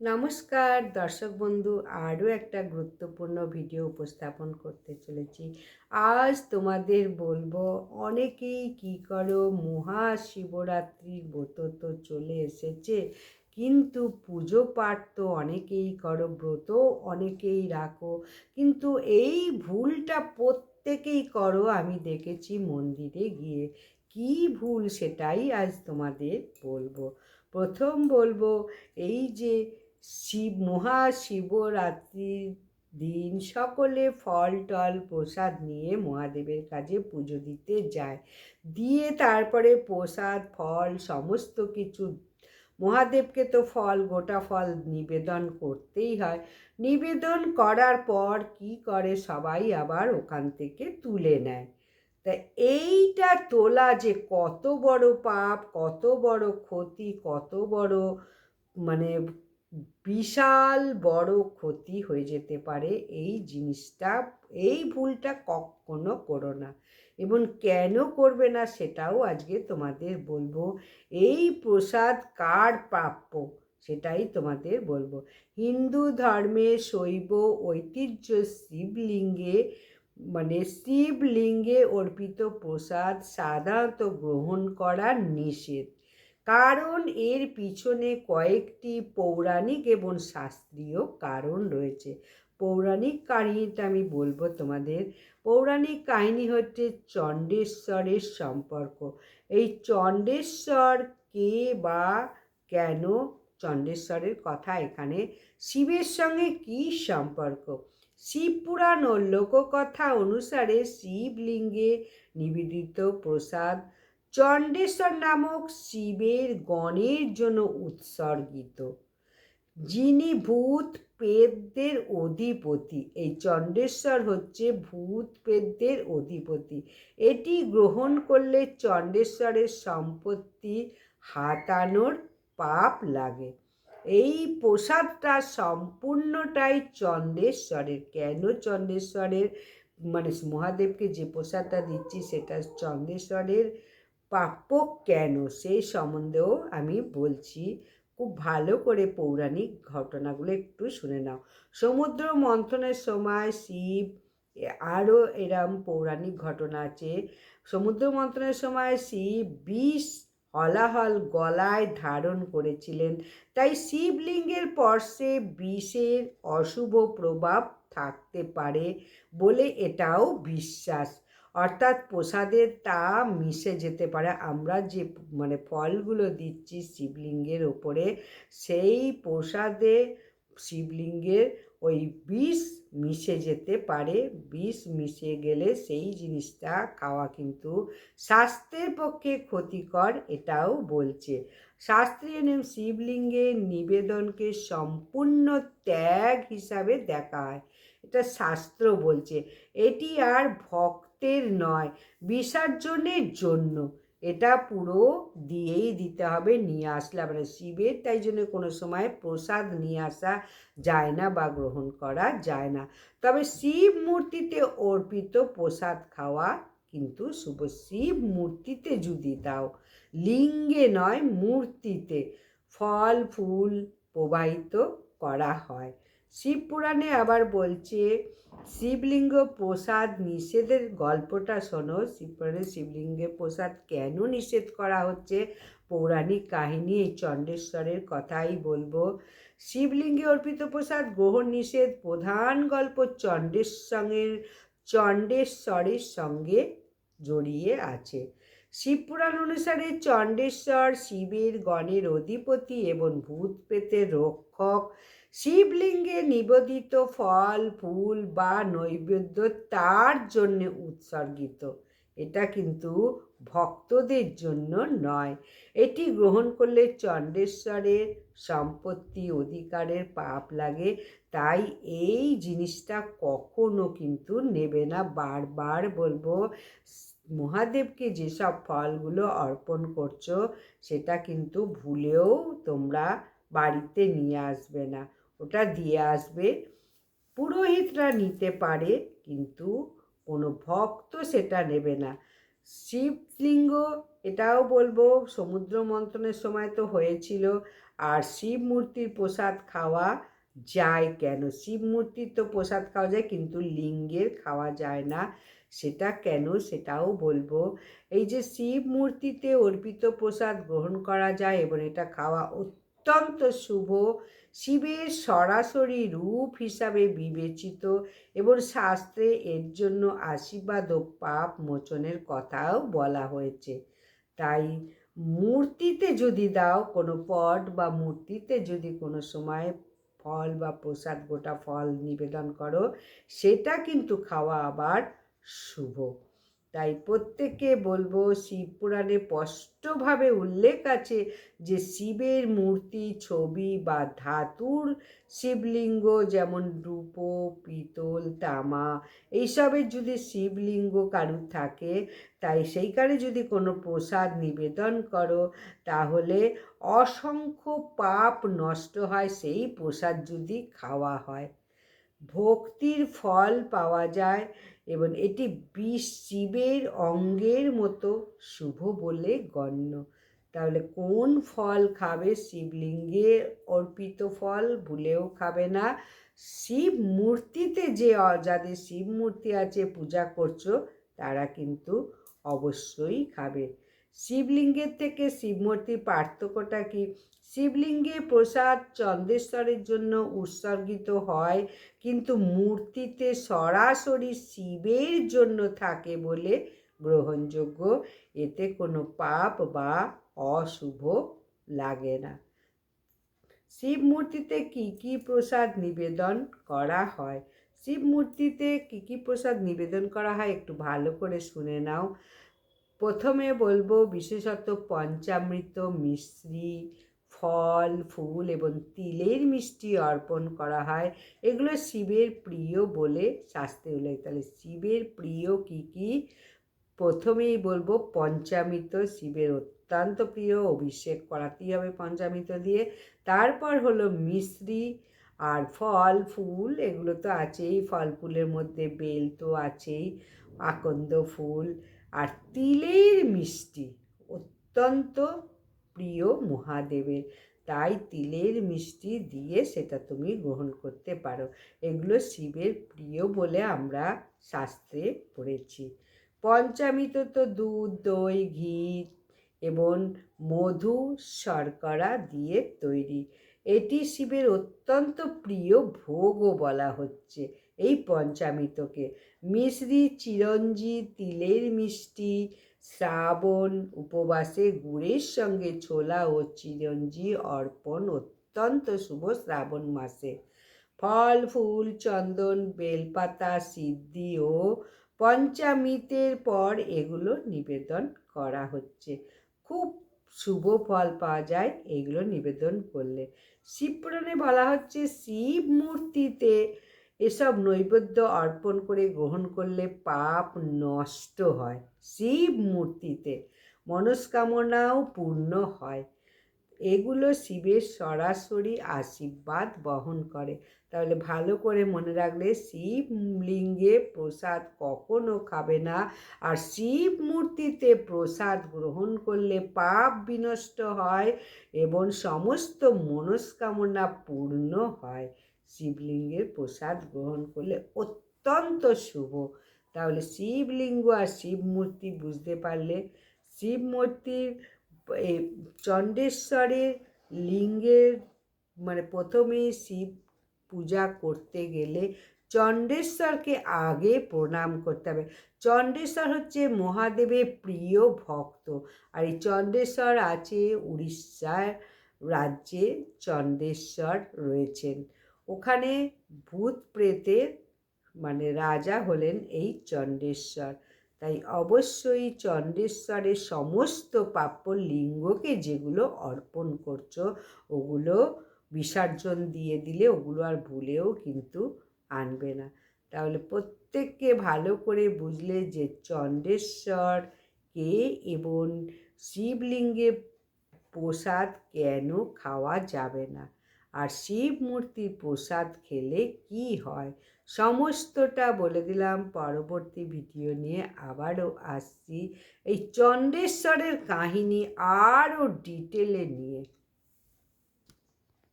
নমস্কার, দর্শক বন্ধু, আরও একটা গুরুত্বপূর্ণ ভিডিও উপস্থাপন করতে চলেছি। আজ তোমাদের বলব, অনেকেই কি করো, মহাশিবরাত্রির ব্রত তো চলে এসেছে, কিন্তু পুজো পাঠ তো অনেকেই করো, ব্রত অনেকেই রাখো, কিন্তু এই ভুলটা প্রত্যেকেই করো, আমি দেখেছি মন্দিরে গিয়ে। কি ভুল সেটাই আজ তোমাদের বলব। প্রথম বলব, এই যে শিব মহাশিবরাত্রির দিন সকলে ফল, টল, প্রসাদ নিয়ে মহাদেবের কাছে পুজো দিতে যায়। দিয়ে তারপরে প্রসাদ, ফল, সমস্ত কিছু মহাদেবকে তো ফল, গোটা ফল নিবেদন করতেই হয়। নিবেদন করার পর কি করে সবাই আবার ওখান থেকে তুলে নেয়? তা এইটা তোলা যে কত বড় পাপ, কত বড় ক্ষতি, কত বড় মানে বিশাল বড় ক্ষতি হয়ে যেতে পারে এই জিনিসটা। এই ভুলটা কখনো করো না। এবং কেন করবে না সেটাও আজকে তোমাদের বলব। এই প্রসাদ কার প্রাপ্য সেটাই তোমাদের বলব। হিন্দু ধর্মে শৈব ঐতিহ্য শিবলিঙ্গে মানে শিবলিঙ্গে অর্পিত প্রসাদ সাধারণত গ্রহণ করা নিষেধ। কারণ এর পিছনে কয়েকটি পৌরাণিক এবং শাস্ত্রীয় কারণ রয়েছে। পৌরাণিক কাহিনীটা আমি বলব তোমাদের। পৌরাণিক কাহিনী হচ্ছে চণ্ডেশ্বরের সম্পর্ক। এই চণ্ডেশ্বর কে বা কেন, চণ্ডেশ্বরের কথা এখানে, শিবের সঙ্গে কি সম্পর্ক? শিবপুরাণ ও লোককথা অনুসারে শিবলিঙ্গে নিবেদিত প্রসাদ চণ্ডেশ্বর নামক শিবের গণের জন্য উৎসর্গিত। যিনি ভূত পেদদের অধিপতি, এই চণ্ডেশ্বর হচ্ছে ভূত পেদদের অধিপতি। এটি গ্রহণ করলে চণ্ডেশ্বরের সম্পত্তি হাতানোর পাপ লাগে। এই প্রসাদটা সম্পূর্ণটাই চণ্ডেশ্বরের। কেন চণ্ডেশ্বরের? মানে মহাদেবকে যে প্রসাদটা দিচ্ছি, সেটা চণ্ডেশ্বরের প্রাপ্য কেন? সেই সম্বন্ধেও আমি বলছি। খুব ভালো করে পৌরাণিক ঘটনাগুলো একটু শুনে নাও। সমুদ্র মন্থনের সময় শিব আরও এরম পৌরাণিক ঘটনা আছে। সমুদ্র মন্থনের সময় শিব বিষ হলাহল গলায় ধারণ করেছিলেন। তাই শিবলিঙ্গের পর্শে বিষের অশুভ প্রভাব থাকতে পারে বলে এটাও বিশ্বাস। অর্থাৎ প্রসাদে তা মিশে যেতে পারে। আমরা যে মানে ফলগুলো দিচ্ছি শিবলিঙ্গের ওপরে, সেই প্রসাদে শিবলিঙ্গের ওই বিষ মিশে যেতে পারে। বিষ মিশে গেলে সেই জিনিসটা খাওয়া কিন্তু স্বাস্থ্যের পক্ষে ক্ষতিকর এটাও বলছে। শাস্ত্রীয় নিয়ম, শিবলিঙ্গের নিবেদনকে সম্পূর্ণ ত্যাগ হিসাবে দেখা হয়। এটা শাস্ত্র বলছে। এটি আর ভক্তের নয়, বিসর্জনের জন্য। এটা পুরো দিয়েই দিতে হবে, নিয়ে আসলে মানে শিবের তাই জন্য কোনো সময় প্রসাদ নিয়ে আসা যায় না বা গ্রহণ করা যায় না। তবে শিব মূর্তিতে অর্পিত প্রসাদ খাওয়া কিন্তু শুভ। শিব মূর্তিতে যদি দাও, লিঙ্গে নয়, মূর্তিতে ফল, ফুল প্রবাহিত করা হয়। শিব পুরাণে আবার বলছে, শিবলিঙ্গ প্রসাদ নিষেধের গল্পটা শোনো। শিবপুরাণে শিবলিঙ্গে প্রসাদ কেন নিষেধ করা হচ্ছে? পৌরাণিক কাহিনী এই চণ্ডেশ্বরের কথাই বলব। শিবলিঙ্গে অর্পিত প্রসাদ গ্রহণ নিষেধ। প্রধান গল্প চণ্ডেশ্বরের চণ্ডেশ্বরের সঙ্গে জড়িয়ে আছে। শিবপুরাণ অনুসারে চণ্ডেশ্বর শিবের গণের অধিপতি এবং ভূত পেতে রক্ষক শিবলিঙ্গে নিবেদিত ফল, ফুল বা নৈবেদ্য তার জন্য উৎসর্গিত। এটা কিন্তু ভক্তদের জন্য নয়। এটি গ্রহণ করলে চণ্ডেশ্বরের সম্পত্তি, অধিকারের পাপ লাগে। তাই এই জিনিসটা কখনো কিন্তু নেবে না। বারবার বলব, মহাদেবকে যেসব ফলগুলো অর্পণ করছ, সেটা কিন্তু ভুলেও তোমরা বাড়িতে নিয়ে আসবে না। ওটা দিয়ে আসবে। পুরোহিতরা নিতে পারে, কিন্তু কোনো ভক্ত সেটা নেবে না। শিবলিঙ্গ, এটাও বলব, সমুদ্র মন্থনের সময় তো হয়েছিল। আর শিব মূর্তির প্রসাদ খাওয়া যায় কেন? শিব মূর্তির তো প্রসাদ খাওয়া যায়, কিন্তু লিঙ্গের খাওয়া যায় না। সেটা কেন? সেটাও বলব। এই যে শিব মূর্তিতে অর্পিত প্রসাদ গ্রহণ করা যায় এবং এটা খাওয়া অত্যন্ত শুভ শিবের সরাসরি রূপ হিসাবে বিবেচিত এবং শাস্ত্রে এর জন্য আশীর্বাদ ও পাপ মোচনের কথাও বলা হয়েছে। তাই মূর্তিতে যদি দাও কোনো পট বা মূর্তিতে যদি কোনো সময় ফল বা প্রসাদ গোটা ফল নিবেদন করো, সেটা কিন্তু খাওয়া আবার শুভ। তাই প্রত্যেককে বলব শিব পুরাণে স্পষ্টভাবে উল্লেখ আছে যে শিবের মূর্তি, ছবি বা ধাতুর শিবলিঙ্গ যেমন রূপো, পিতল, তামা এইসবের যদি শিবলিঙ্গ কারুর থাকে, তাই সেইখানে যদি কোনো প্রসাদ নিবেদন করো, তাহলে অসংখ্য পাপ নষ্ট হয় সেই প্রসাদ যদি খাওয়া হয়। ভক্তির ফল পাওয়া যায় এবং এটি বিষ জীবের অঙ্গের মতো শুভ বলে গণ্য। তাহলে কোন ফল খাবে? শিবলিঙ্গে অর্পিত ফল, ভুলেও খাবে না। শিব মূর্তিতে যে যাদের শিব মূর্তি আছে, পূজা করছ, তারা কিন্তু অবশ্যই খাবে। শিবলিঙ্গের থেকে শিবমূর্তির পার্থক্যটা কি? শিবলিঙ্গে প্রসাদ চন্দ্রেশ্বরের জন্য উৎসর্গিত হয়, কিন্তু মূর্তিতে সরাসরি শিবের জন্য থাকে বলে গ্রহণযোগ্য। এতে কোনো পাপ বা অশুভ লাগে না। শিব মূর্তিতে কী কী প্রসাদ নিবেদন করা হয়? শিব মূর্তিতে কী কী প্রসাদ নিবেদন করা হয় একটু ভালো করে শুনে নাও। প্রথমে বলব বিশেষত পঞ্চামৃত, মিশ্রি, ফল, ফুল এবং তিলের মিষ্টি অর্পণ করা হয়। এগুলো শিবের প্রিয় বলে শাস্ত্রে উল্লেখ তাহলে শিবের প্রিয় কী কী? প্রথমেই বলব পঞ্চামৃত শিবের অত্যন্ত প্রিয়, অভিষেক করাতেই হবে পঞ্চামৃত দিয়ে। তারপর হলো মিশ্রি আর ফল, ফুল, এগুলো তো আছেই। ফল, ফুলের মধ্যে বেল তো আছেই। আকন্দ ফুল আর তিলের মিষ্টি অত্যন্ত প্রিয় মহাদেবের। তাই তিলের মিষ্টি দিয়ে সেটা তুমি গ্রহণ করতে পারো। এগুলো শিবের প্রিয় বলে আমরা শাস্ত্রে পড়েছি। পঞ্চামৃত তো দুধ, দই, ঘি এবং মধু শর্করা দিয়ে তৈরি। এটি শিবের অত্যন্ত প্রিয় ভোগও বলা হচ্ছে। এই পঞ্চামৃতকে। মিশ্রি চিরঞ্জি তিলের মিষ্টি, শ্রাবণ উপবাসে গুড়ের সঙ্গে ছোলা ও চিরঞ্জি অর্পণ অত্যন্ত শুভ শ্রাবণ মাসে। ফল, ফুল, চন্দন, বেলপাতা, সিদ্ধি ও পঞ্চামৃতের পর এগুলো নিবেদন করা হচ্ছে। খুব শুভ ফল পাওয়া যায় এগুলো নিবেদন করলে। শিবপুরাণে বলা হচ্ছে শিব মূর্তিতে এসব নৈবেদ্য অর্পণ করে গ্রহণ করলে পাপ নষ্ট হয় শিব মূর্তিতে। মনস্কামনাও পূর্ণ হয়। এগুলো শিবের সরাসরি আশীর্বাদ বহন করে। তাহলে ভালো করে মনে রাখলে শিব লিঙ্গে প্রসাদ কখনো খাবে না। আর শিব মূর্তিতে প্রসাদ গ্রহণ করলে পাপ বিনষ্ট হয় এবং সমস্ত মনস্কামনা পূর্ণ হয়। শিবলিঙ্গের প্রসাদ গ্রহণ করলে অত্যন্ত শুভ। তাহলে শিবলিঙ্গ আর শিব মূর্তি বুঝতে পারলে শিব মূর্তির চণ্ডেশ্বরের লিঙ্গের মানে প্রথমেই শিব পূজা করতে গেলে চণ্ডেশ্বরকে আগে প্রণাম করতে হবে। চণ্ডেশ্বর হচ্ছে মহাদেবের প্রিয় ভক্ত আর এই চণ্ডেশ্বর আছে উড়িষ্যার রাজ্যে চণ্ডেশ্বর রয়েছেন। ওখানে ভূত প্রেতের মানে রাজা হলেন এই চণ্ডেশ্বর। তাই অবশ্যই চণ্ডেশ্বরের সমস্ত প্রাপ্য লিঙ্গকে যেগুলো অর্পণ করছ, ওগুলো বিসর্জন দিয়ে দিলে ওগুলো আর ভুলেও কিন্তু আনবে না। তাহলে প্রত্যেককে ভালো করে বুঝলে যে চণ্ডেশ্বর কে এবং শিবলিঙ্গে প্রসাদ কেন খাওয়া যাবে না। আর শিব মূর্তির প্রসাদ খেলে কি হয়? সমস্তটা বলে দিলাম। পরবর্তী ভিডিও নিয়ে আবারও আসছি। এই চণ্ডেশ্বরের কাহিনী আরও ডিটেলে নিয়ে।